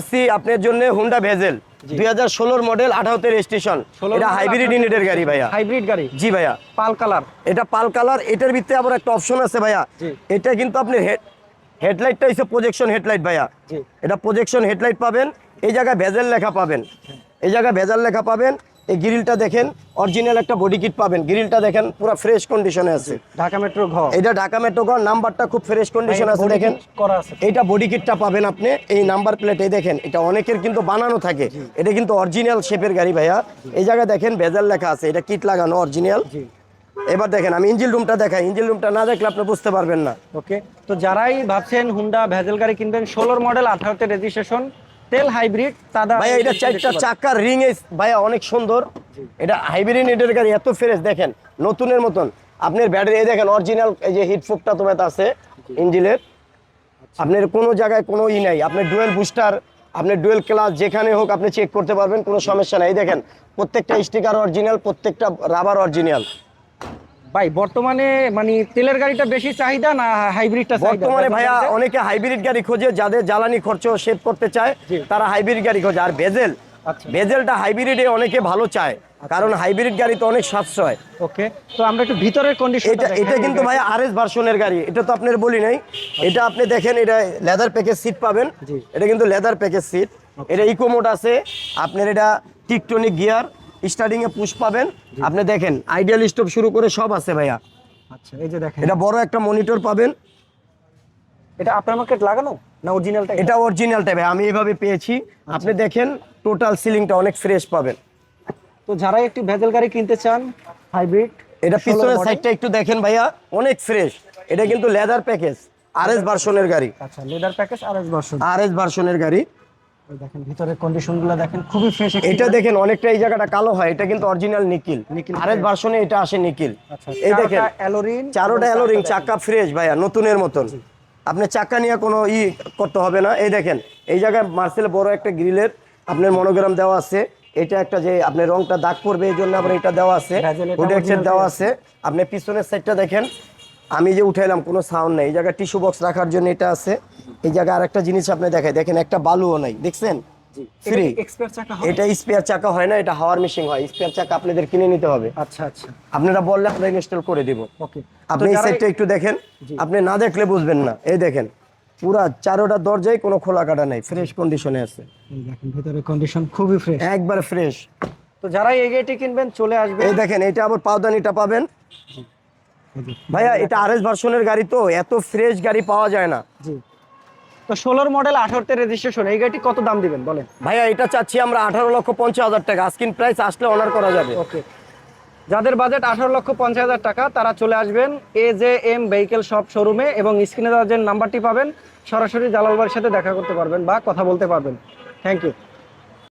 আসছি আপনার জন্য হুন্ডা ভেজেল দুই হাজার ষোলোর মডেল আঠারোতে রেজিস্ট্রেশন এটা হাইব্রিড 18 ইউনিটের গাড়ি ভাইয়া। হাইব্রিড গাড়ি। জি ভাইয়া। Pearl colour. এটা পাল কালার এটার ভিতরে আবার একটা অপশন আছে ভাইয়া। এটা কিন্তু আপনি হেড হেডলাইটটা হচ্ছে প্রজেকশন হেডলাইট ভাইয়া। এটা প্রজেকশন হেডলাইট পাবেন এই জায়গায় ভেজেল লেখা পাবেন। এই জায়গায় ভেজাল লেখা পাবেন এই গ্রিলটা দেখেন অরিজিনাল একটা বডি কিট পাবেন। গ্রিলটা দেখেন পুরো ফ্রেশ কন্ডিশনে আছে। ঢাকা মেট্রো ঘ এটা ঢাকা মেট্রো গড় নাম্বারটা খুব ফ্রেশ কন্ডিশন আছে দেখেন। করা আছে। এইটা বডি কিটটা পাবেন আপনি এই নাম্বার প্লেট দেখেন এটা অনেকের কিন্তু বানানো থাকে। এটা কিন্তু অরিজিনাল শেপের গাড়ি ভাইয়া। এই জায়গায় দেখেন ভেজাল লেখা আছে এটা কিট লাগানো অরিজিনাল জি। এবার দেখেন আমি ইঞ্জিল রুমটা দেখাই। ইঞ্জিল রুমটা না দেখলে আপনি বুঝতে পারবেন না। ওকে তো যারাই ভাবছেন হুন্ডা ভেজেল গাড়ি কিনবেন ষোলোর মডেল আঠারোতে রেজিস্ট্রেশন তেল হাইব্রিড তাদা ভাইয়া এটা চারটা চাকার রিং ভাইয়া অনেক সুন্দর। এটা হাইব্রিড এটার গাড়ি এত ফ্রেশ দেখেন নতুনের মতন। আপনার ব্যাটারি এই দেখেন অরিজিনাল এই যে হিট ফুকটা তোমার আছে ইঞ্জিনের আপনার কোনো জায়গায় কোনো ই নাই। আপনার ডুয়েল বুস্টার আপনার ডুয়েল ক্লাস যেখানে হোক আপনি চেক করতে পারবেন কোনো সমস্যা নাই। দেখেন প্রত্যেকটা স্টিকার অরিজিনাল প্রত্যেকটা রাবার অরিজিনাল ভাই বর্তমানে মানে তেলের গাড়িটা বেশি চাহিদা না হাইব্রিডটা বর্তমানে ভাইয়া অনেকে হাইব্রিড গাড়ি খোঁজে যাদের জ্বালানি খরচ সেভ করতে চায় তারা হাইব্রিড গাড়ি খোঁজে। আর ভেজেল আচ্ছা। ভেজেলটা হাইব্রিডে অনেকে ভালো চায় কারণ হাইব্রিড গাড়ি তো অনেক সাশ্রয়। ওকে তো আমরা একটু ভিতরের কন্ডিশন এটা এটা কিন্তু ভাই আর এস ভার্সনের গাড়ি এটা তো আপনার বলি নাই। এটা আপনি দেখেন এটা লেদার প্যাকেজ সিট পাবেন। এটা কিন্তু লেদার প্যাকেজ সিট এটা ইকো মোড আছে। আপনার এটা টিকটনিক গিয়ার স্টার্টিং এ পুশ পাবেন আপনি দেখেন আইডিয়াল স্টপ শুরু করে সব আছে ভাইয়া। আচ্ছা এই যে দেখেন। এটা বড় একটা মনিটর পাবেন। এটা আপনার মার্কেট লাগানো? না অরিজিনালটা এটা? অরিজিনাল টাইপে আমি এভাবে পেয়েছি। আপনি দেখেন টোটাল সিলিংটা অনেক ফ্রেশ পাবেন। তো যারা একটি ভেজাল গাড়ি কিনতে চান হাইব্রিড এটা পিছনের সাইডটা একটু দেখেন ভাইয়া অনেক ফ্রেশ এটা কিন্তু লেদার প্যাকেজ আর এস ভার্সনের গাড়ি। আচ্ছা লেদার প্যাকেজ আর এস ভার্সন আর এস ভার্সনের গাড়ি। দেখেন ভিতরের কন্ডিশনগুলো দেখেন খুবই ফ্রেশ এটা দেখেন অনেকটা এই জায়গাটা কালো হয় এটা কিন্তু অরিজিনাল নিকিল। নিকিল আর এস ভার্সনে এটা আসে নিকিল। আচ্ছা এই দেখেন অ্যালোরিন চারোটা অ্যালোরিং চাকা ফ্রেশ ভাইয়া নতুনের মতন। আপনি চাকা নিয়ে কোনো ই করতে হবে না। এই দেখেন এই জায়গায় মার্সেল বড় একটা গ্রিলের আপনার মনোগ্রাম দেওয়া আছে। এটা একটা যে আপনার রংটা দাগ পড়বে এই জন্য আবার এটা দেওয়া আছে। দেওয়া আছে। আপনি পিছনের সাইডটা দেখেন আমি যে উঠাইলাম কোনো সাউন্ড নেই। এই জায়গায় টিস্যু বক্স রাখার জন্য এটা আছে। এই জায়গায় আরেকটা জিনিস আপনি দেখাই। দেখেন একটা বালুও নাই। দেখছেন? ফ্রি? এটা স্পেয়ার চাকা হয়? না এটা হাওয়ার মেশিন হয়। স্পেয়ার চাকা আপনাদের কিনে নিতে হবে। আচ্ছা আচ্ছা। আপনারা বললে আমরা ইনস্টল করে দিব। ওকে। আপনি এই সাইডটা একটু দেখেন। আপনি না দেখলে বুঝবেন না। এই দেখেন পুরা চারোটা দরজায় কোনো খোলা কাটা নাই। ফ্রেশ কন্ডিশনে আছে। দেখেন ভিতরের কন্ডিশন খুবই ফ্রেশ একবার ফ্রেশ তো যারা এই গাড়িটি কিনবেন চলে আসবে এই দেখেন এটা আবার পাওদানিটা পাবেন। ভাইয়া এটা আর এস ভার্সনের গাড়ি তো এত ফ্রেশ গাড়ি পাওয়া যায় না। জি। তো ষোলোর মডেল আঠারোতে রেজিস্ট্রেশন এই গাড়িটি কত দাম দিবেন বলেন? ভাইয়া এটা চাচ্ছি আমরা আঠারো লক্ষ পঞ্চাশ হাজার টাকা। আস্কিন প্রাইস আসলে অনার করা যাবে। ওকে। যাদের বাজেট আঠারো লক্ষ পঞ্চাশ হাজার টাকা তারা চলে আসবেন A J M vehicle shop শোরুমে এবং স্ক্রিনে দেওয়া যে নাম্বারটি পাবেন সরাসরি জালাল ভাইয়ের সাথে দেখা করতে পারবেন বা কথা বলতে পারবেন। Thank you